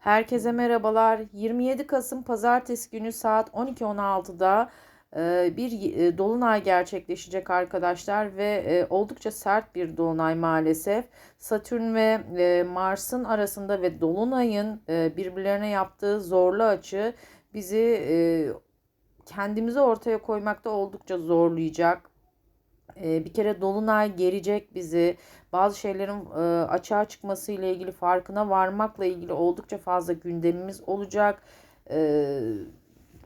Herkese merhabalar. 27 Kasım Pazartesi günü saat 12.16'da e, bir e, dolunay gerçekleşecek arkadaşlar ve e, oldukça sert bir dolunay maalesef. Satürn ve Mars'ın arasında ve dolunayın birbirlerine yaptığı zorlu açı bizi kendimizi ortaya koymakta oldukça zorlayacak. Bir kere dolunay gelecek bizi bazı şeylerin e, açığa çıkması ile ilgili farkına varmakla ilgili oldukça fazla gündemimiz olacak. E,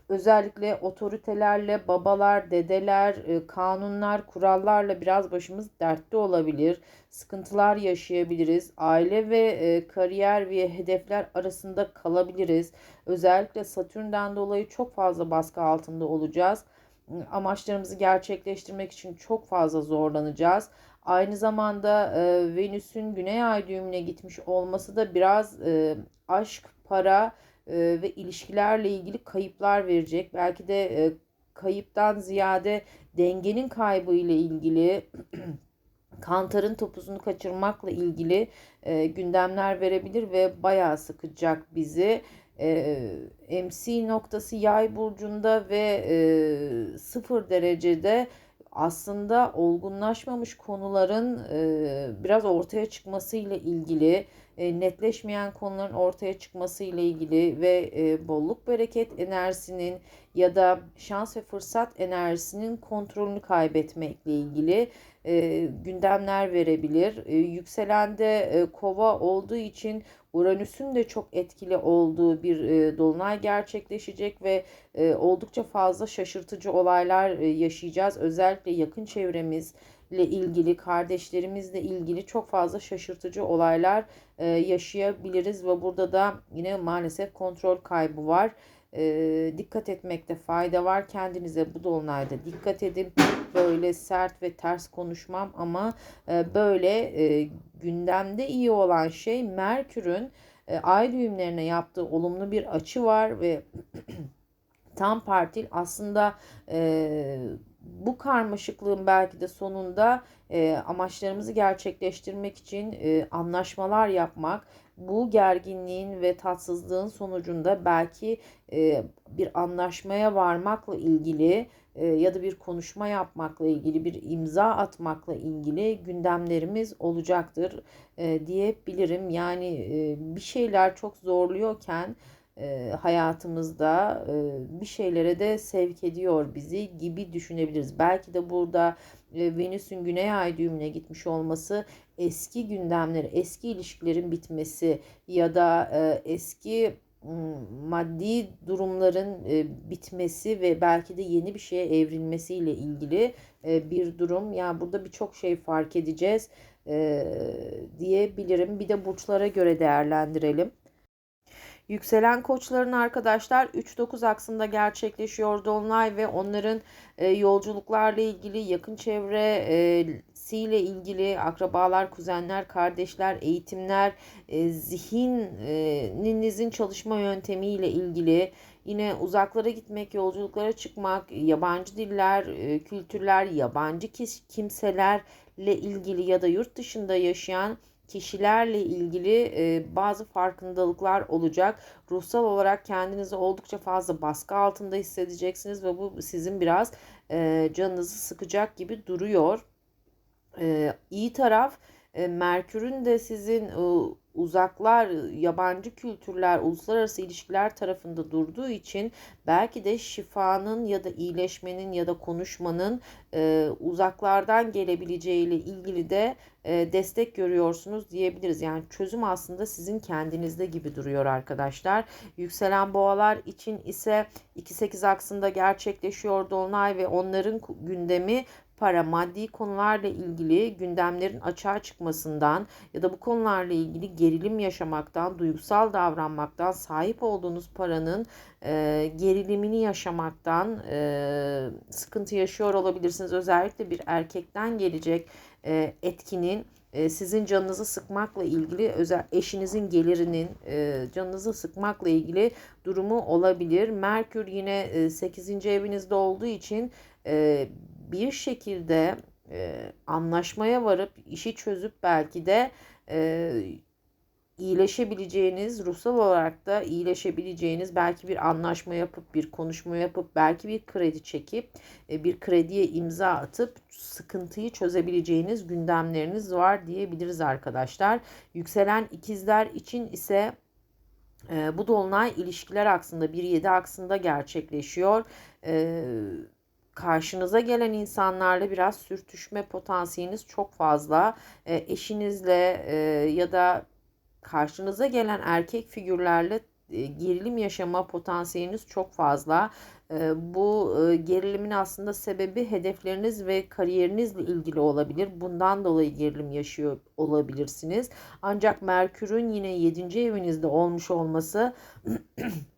özellikle otoritelerle, babalar, dedeler, e, kanunlar, kurallarla biraz başımız dertte olabilir. Sıkıntılar yaşayabiliriz. Aile ve e, kariyer ve hedefler arasında kalabiliriz. Özellikle Satürn'den dolayı çok fazla baskı altında olacağız amaçlarımızı gerçekleştirmek için çok fazla zorlanacağız. Aynı zamanda e, Venüs'ün Güney Ay düğümüne gitmiş olması da biraz e, aşk, para e, ve ilişkilerle ilgili kayıplar verecek. Belki de e, kayıptan ziyade dengenin kaybı ile ilgili kantarın topuzunu kaçırmakla ilgili e, gündemler verebilir ve bayağı sıkacak bizi. E, MC noktası yay burcunda ve e, sıfır derecede aslında olgunlaşmamış konuların e, biraz ortaya çıkması ile ilgili, e, netleşmeyen konuların ortaya çıkması ile ilgili ve e, bolluk bereket enerjisinin ya da şans ve fırsat enerjisinin kontrolünü kaybetmekle ilgili e, gündemler verebilir. E, yükselende e, kova olduğu için Uranüs'ün de çok etkili olduğu bir e, dolunay gerçekleşecek ve e, oldukça fazla şaşırtıcı olaylar e, yaşayacağız. Özellikle yakın çevremizle ilgili, kardeşlerimizle ilgili çok fazla şaşırtıcı olaylar e, yaşayabiliriz ve burada da yine maalesef kontrol kaybı var e, dikkat etmekte fayda var. Kendinize bu dolunayda dikkat edin. Böyle sert ve ters konuşmam ama e, böyle e, gündemde iyi olan şey Merkür'ün e, ay düğümlerine yaptığı olumlu bir açı var ve tam partil aslında e, bu karmaşıklığın belki de sonunda e, amaçlarımızı gerçekleştirmek için e, anlaşmalar yapmak, bu gerginliğin ve tatsızlığın sonucunda belki e, bir anlaşmaya varmakla ilgili e, ya da bir konuşma yapmakla ilgili, bir imza atmakla ilgili gündemlerimiz olacaktır e, diyebilirim. Yani e, bir şeyler çok zorluyorken e, hayatımızda e, bir şeylere de sevk ediyor bizi gibi düşünebiliriz. Belki de burada e, Venüs'ün Güney Ay düğümüne gitmiş olması eski gündemleri, eski ilişkilerin bitmesi ya da e, eski maddi durumların e, bitmesi ve belki de yeni bir şeye evrilmesiyle ilgili e, bir durum. Yani burada birçok şey fark edeceğiz e, diyebilirim. Bir de burçlara göre değerlendirelim. Yükselen koçların arkadaşlar 3-9 aksında gerçekleşiyor Dolunay ve onların e, yolculuklarla ilgili yakın çevresiyle ilgili akrabalar, kuzenler, kardeşler, eğitimler, e, zihninizin çalışma yöntemiyle ilgili yine uzaklara gitmek, yolculuklara çıkmak, yabancı diller, e, kültürler, yabancı kimselerle ilgili ya da yurt dışında yaşayan kişilerle ilgili e, bazı farkındalıklar olacak. Ruhsal olarak kendinizi oldukça fazla baskı altında hissedeceksiniz ve bu sizin biraz e, canınızı sıkacak gibi duruyor. E, iyi taraf e, Merkür'ün de sizin e, uzaklar, yabancı kültürler, uluslararası ilişkiler tarafında durduğu için belki de şifanın ya da iyileşmenin ya da konuşmanın e, uzaklardan gelebileceğiyle ilgili de e, destek görüyorsunuz diyebiliriz. Yani çözüm aslında sizin kendinizde gibi duruyor arkadaşlar. Yükselen boğalar için ise 2-8 aksında gerçekleşiyor Dolunay ve onların gündemi para, maddi konularla ilgili gündemlerin açığa çıkmasından ya da bu konularla ilgili gerilim yaşamaktan, duygusal davranmaktan, sahip olduğunuz paranın e, gerilimini yaşamaktan e, sıkıntı yaşıyor olabilirsiniz. Özellikle bir erkekten gelecek e, etkinin e, sizin canınızı sıkmakla ilgili özel eşinizin gelirinin e, canınızı sıkmakla ilgili durumu olabilir. Merkür yine 8. evinizde olduğu için bir şekilde anlaşmaya varıp işi çözüp belki de iyileşebileceğiniz, ruhsal olarak da iyileşebileceğiniz belki bir anlaşma yapıp bir konuşma yapıp belki bir kredi çekip e, bir krediye imza atıp sıkıntıyı çözebileceğiniz gündemleriniz var diyebiliriz arkadaşlar. Yükselen ikizler için ise e, bu dolunay ilişkiler aksında 1-7 aksında gerçekleşiyor. E, karşınıza gelen insanlarla biraz sürtüşme potansiyeliniz çok fazla. Eşinizle ya da karşınıza gelen erkek figürlerle e, gerilim yaşama potansiyeliniz çok fazla. E, bu e, gerilimin aslında sebebi hedefleriniz ve kariyerinizle ilgili olabilir. Bundan dolayı gerilim yaşıyor olabilirsiniz. Ancak Merkür'ün yine 7. evinizde olmuş olması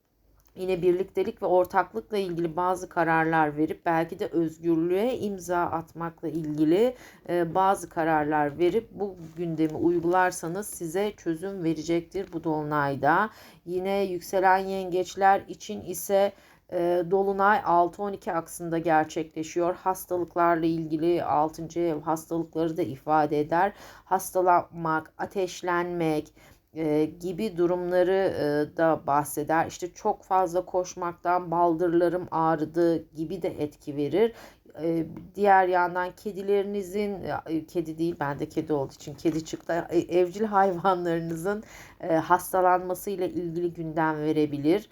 yine birliktelik ve ortaklıkla ilgili bazı kararlar verip belki de özgürlüğe imza atmakla ilgili e, bazı kararlar verip bu gündemi uygularsanız size çözüm verecektir bu dolunayda. Yine yükselen yengeçler için ise e, Dolunay 6-12 aksında gerçekleşiyor. Hastalıklarla ilgili 6. ev hastalıkları da ifade eder. Hastalanmak, ateşlenmek, e, gibi durumları e, da bahseder. İşte çok fazla koşmaktan baldırlarım ağrıdı gibi de etki verir. E, diğer yandan kedilerinizin kedi değil ben de kedi olduğu için kedi çıktı evcil hayvanlarınızın e, hastalanmasıyla ilgili gündem verebilir.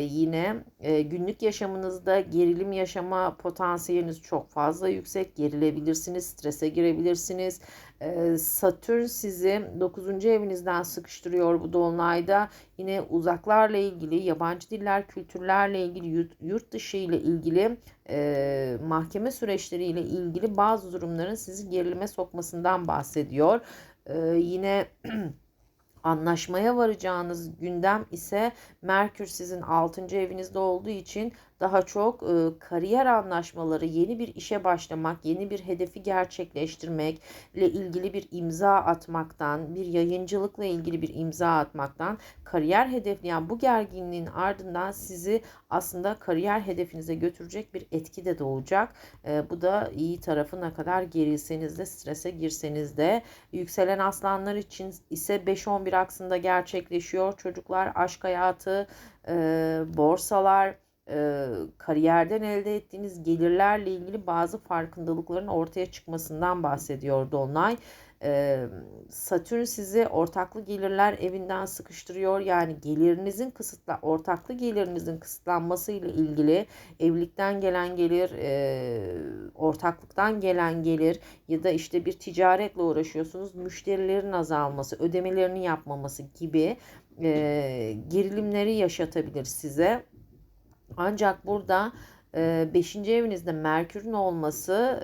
Yine günlük yaşamınızda gerilim yaşama potansiyeliniz çok fazla yüksek. Gerilebilirsiniz, strese girebilirsiniz. E, Satürn sizi 9. evinizden sıkıştırıyor bu dolunayda. Yine uzaklarla ilgili, yabancı diller, kültürlerle ilgili, yurt, yurt dışı ile ilgili e, mahkeme süreçleriyle ilgili bazı durumların sizi gerilime sokmasından bahsediyor. E, yine anlaşmaya varacağınız gündem ise Merkür sizin 6. evinizde olduğu için daha çok e, kariyer anlaşmaları, yeni bir işe başlamak, yeni bir hedefi gerçekleştirmekle ilgili bir imza atmaktan, bir yayıncılıkla ilgili bir imza atmaktan, kariyer hedefleyen bu gerginliğin ardından sizi aslında kariyer hedefinize götürecek bir etki de doğacak. E, bu da iyi tarafı ne kadar gerilseniz de strese girseniz de yükselen aslanlar için ise 5-11 aksında gerçekleşiyor. Çocuklar, aşk hayatı, e, borsalar, e, kariyerden elde ettiğiniz gelirlerle ilgili bazı farkındalıkların ortaya çıkmasından bahsediyor Dolunay. E, Satürn sizi ortaklı gelirler evinden sıkıştırıyor. Yani gelirinizin kısıtla ortaklı gelirinizin kısıtlanması ile ilgili evlilikten gelen gelir, e, ortaklıktan gelen gelir ya da işte bir ticaretle uğraşıyorsunuz. Müşterilerin azalması, ödemelerini yapmaması gibi e, gerilimleri yaşatabilir size. Ancak burada 5. evinizde Merkür'ün olması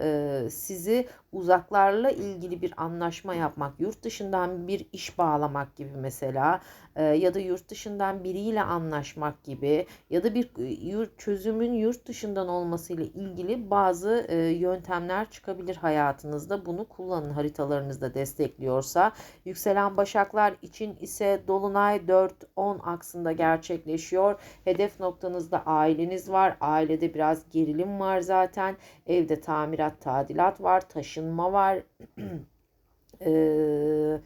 sizi uzaklarla ilgili bir anlaşma yapmak, yurt dışından bir iş bağlamak gibi mesela e, ya da yurt dışından biriyle anlaşmak gibi ya da bir yurt, çözümün yurt dışından olmasıyla ilgili bazı e, yöntemler çıkabilir hayatınızda. Bunu kullanın haritalarınızda destekliyorsa. Yükselen başaklar için ise Dolunay 4-10 aksında gerçekleşiyor. Hedef noktanızda aileniz var. Ailede biraz gerilim var zaten. Evde tamirat, tadilat var. Taşın taşınma var. ee,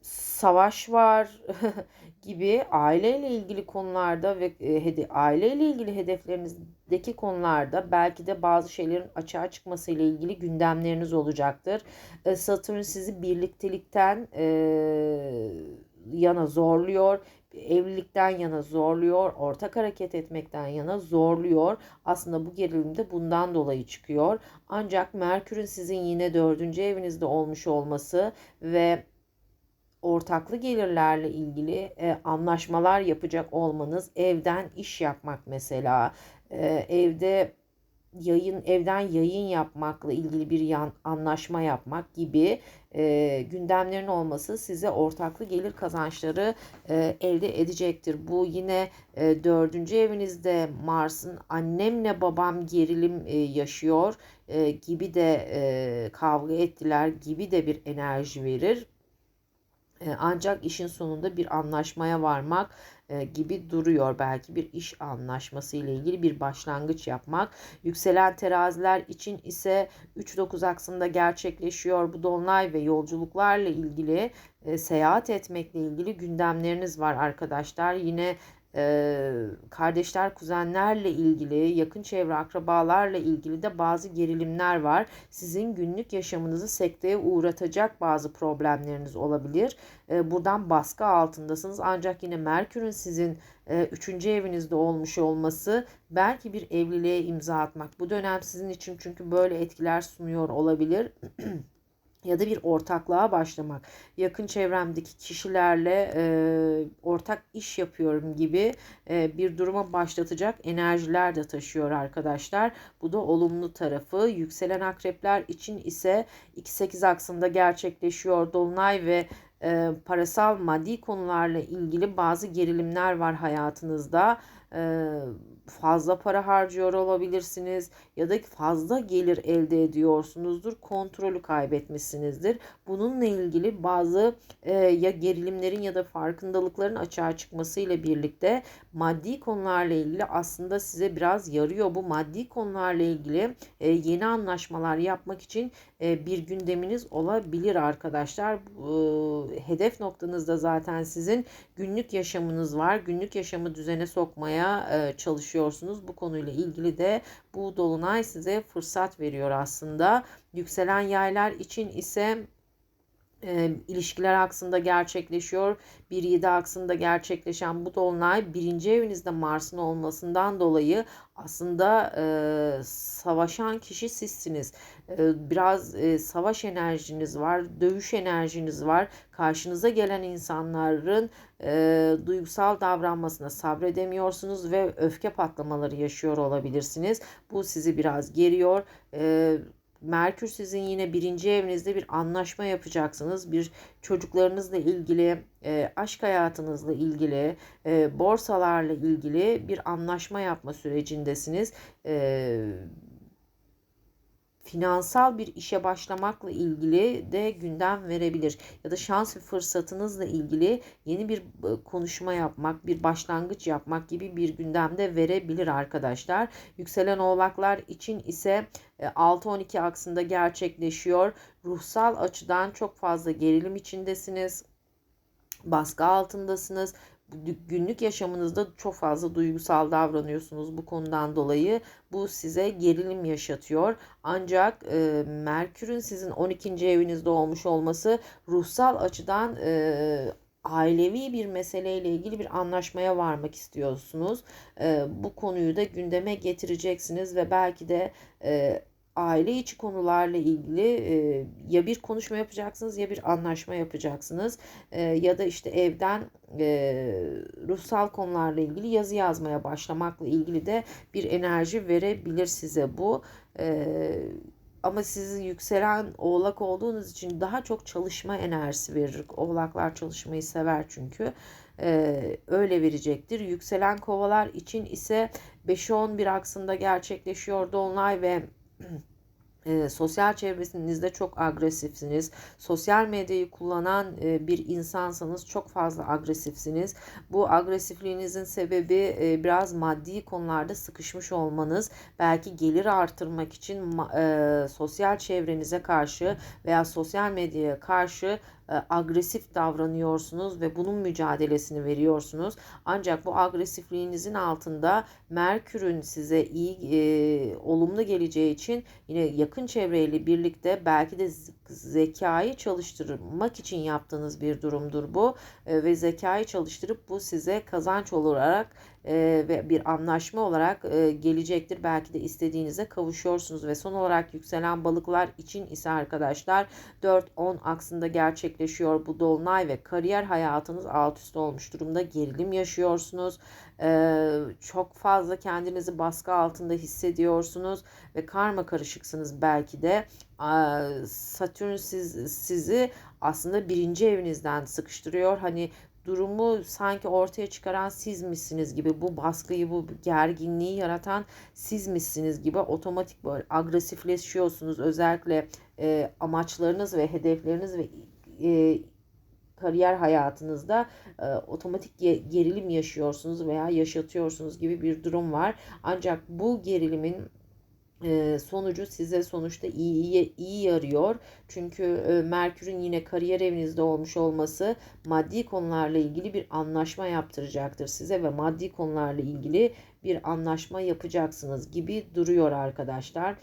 savaş var gibi aileyle ilgili konularda ve e, hede, aileyle ilgili hedeflerinizdeki konularda belki de bazı şeylerin açığa çıkması ile ilgili gündemleriniz olacaktır. E, Satürn sizi birliktelikten e, yana zorluyor evlilikten yana zorluyor, ortak hareket etmekten yana zorluyor. Aslında bu gerilim de bundan dolayı çıkıyor. Ancak Merkür'ün sizin yine dördüncü evinizde olmuş olması ve ortaklı gelirlerle ilgili e, anlaşmalar yapacak olmanız, evden iş yapmak mesela, e, evde yayın evden yayın yapmakla ilgili bir yan, anlaşma yapmak gibi e, gündemlerin olması size ortaklı gelir kazançları e, elde edecektir. Bu yine e, dördüncü evinizde Mars'ın annemle babam gerilim e, yaşıyor e, gibi de e, kavga ettiler gibi de bir enerji verir. Ancak işin sonunda bir anlaşmaya varmak gibi duruyor. Belki bir iş anlaşması ile ilgili bir başlangıç yapmak. Yükselen teraziler için ise 3-9 aksında gerçekleşiyor bu dolunay ve yolculuklarla ilgili seyahat etmekle ilgili gündemleriniz var arkadaşlar. Yine e, kardeşler, kuzenlerle ilgili, yakın çevre akrabalarla ilgili de bazı gerilimler var. Sizin günlük yaşamınızı sekteye uğratacak bazı problemleriniz olabilir. E, buradan baskı altındasınız. Ancak yine Merkür'ün sizin e, üçüncü evinizde olmuş olması belki bir evliliğe imza atmak. Bu dönem sizin için çünkü böyle etkiler sunuyor olabilir. ya da bir ortaklığa başlamak, yakın çevremdeki kişilerle e, ortak iş yapıyorum gibi e, bir duruma başlatacak enerjiler de taşıyor arkadaşlar. Bu da olumlu tarafı. Yükselen akrepler için ise 2-8 aksında gerçekleşiyor dolunay ve e, parasal maddi konularla ilgili bazı gerilimler var hayatınızda. E, fazla para harcıyor olabilirsiniz ya da fazla gelir elde ediyorsunuzdur. Kontrolü kaybetmişsinizdir. Bununla ilgili bazı e, ya gerilimlerin ya da farkındalıkların açığa çıkması ile birlikte maddi konularla ilgili aslında size biraz yarıyor. Bu maddi konularla ilgili e, yeni anlaşmalar yapmak için e, bir gündeminiz olabilir arkadaşlar. Hedef noktanızda zaten sizin günlük yaşamınız var. Günlük yaşamı düzene sokmaya e, çalışıyorsunuz. Bu konuyla ilgili de bu dolunay size fırsat veriyor aslında. Yükselen yaylar için ise e, ilişkiler aksında gerçekleşiyor. 1-7 aksında gerçekleşen bu dolunay birinci evinizde Mars'ın olmasından dolayı aslında e, savaşan kişi sizsiniz. E, biraz e, savaş enerjiniz var, dövüş enerjiniz var. Karşınıza gelen insanların e, duygusal davranmasına sabredemiyorsunuz ve öfke patlamaları yaşıyor olabilirsiniz. Bu sizi biraz geriyor. E, Merkür sizin yine birinci evinizde bir anlaşma yapacaksınız. Bir çocuklarınızla ilgili, e, aşk hayatınızla ilgili, e, borsalarla ilgili bir anlaşma yapma sürecindesiniz. E, finansal bir işe başlamakla ilgili de gündem verebilir. Ya da şans ve fırsatınızla ilgili yeni bir e, konuşma yapmak, bir başlangıç yapmak gibi bir gündemde verebilir arkadaşlar. Yükselen oğlaklar için ise 6-12 e, aksında gerçekleşiyor. Ruhsal açıdan çok fazla gerilim içindesiniz baskı altındasınız günlük yaşamınızda çok fazla duygusal davranıyorsunuz bu konudan dolayı. Bu size gerilim yaşatıyor. Ancak e, Merkür'ün sizin 12. evinizde olmuş olması ruhsal açıdan e, ailevi bir meseleyle ilgili bir anlaşmaya varmak istiyorsunuz. E, bu konuyu da gündeme getireceksiniz ve belki de e, aile içi konularla ilgili e, ya bir konuşma yapacaksınız ya bir anlaşma yapacaksınız e, ya da işte evden e, ruhsal konularla ilgili yazı yazmaya başlamakla ilgili de bir enerji verebilir size bu. E, ama sizi yükselen oğlak olduğunuz için daha çok çalışma enerjisi verir. Oğlaklar çalışmayı sever çünkü. Ee, öyle verecektir. Yükselen kovalar için ise 5-11 aksında gerçekleşiyor dolunay ve e, sosyal çevresinizde çok agresifsiniz. Sosyal medyayı kullanan e, bir insansanız çok fazla agresifsiniz. Bu agresifliğinizin sebebi e, biraz maddi konularda sıkışmış olmanız. Belki gelir artırmak için e, sosyal çevrenize karşı veya sosyal medyaya karşı agresif davranıyorsunuz ve bunun mücadelesini veriyorsunuz. Ancak bu agresifliğinizin altında Merkür'ün size iyi e, olumlu geleceği için yine yakın çevreyle birlikte belki de zekayı çalıştırmak için yaptığınız bir durumdur bu e, ve zekayı çalıştırıp bu size kazanç olarak e, ve bir anlaşma olarak e, gelecektir. Belki de istediğinize kavuşuyorsunuz ve son olarak yükselen balıklar için ise arkadaşlar 4-10 aksında gerçekleşiyor bu dolunay ve kariyer hayatınız alt üst olmuş durumda gerilim yaşıyorsunuz. E, çok fazla kendinizi baskı altında hissediyorsunuz ve karma karışıksınız belki de. Satürn siz, sizi aslında birinci evinizden sıkıştırıyor. Hani durumu sanki ortaya çıkaran siz misiniz gibi bu baskıyı bu gerginliği yaratan siz misiniz gibi otomatik böyle agresifleşiyorsunuz özellikle e, amaçlarınız ve hedefleriniz ve e, kariyer hayatınızda e, otomatik ge- gerilim yaşıyorsunuz veya yaşatıyorsunuz gibi bir durum var. Ancak bu gerilimin sonucu size sonuçta iyi iyi, yarıyor. Çünkü Merkür'ün yine kariyer evinizde olmuş olması maddi konularla ilgili bir anlaşma yaptıracaktır size ve maddi konularla ilgili bir anlaşma yapacaksınız gibi duruyor arkadaşlar.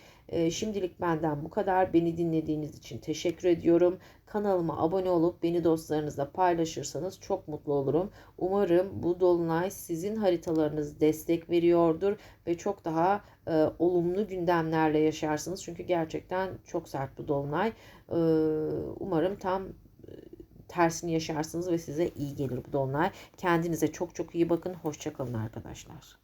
Şimdilik benden bu kadar. Beni dinlediğiniz için teşekkür ediyorum. Kanalıma abone olup beni dostlarınızla paylaşırsanız çok mutlu olurum. Umarım bu dolunay sizin haritalarınız destek veriyordur ve çok daha e, olumlu gündemlerle yaşarsınız. Çünkü gerçekten çok sert bu dolunay. E, umarım tam e, tersini yaşarsınız ve size iyi gelir bu dolunay. Kendinize çok çok iyi bakın. Hoşçakalın arkadaşlar.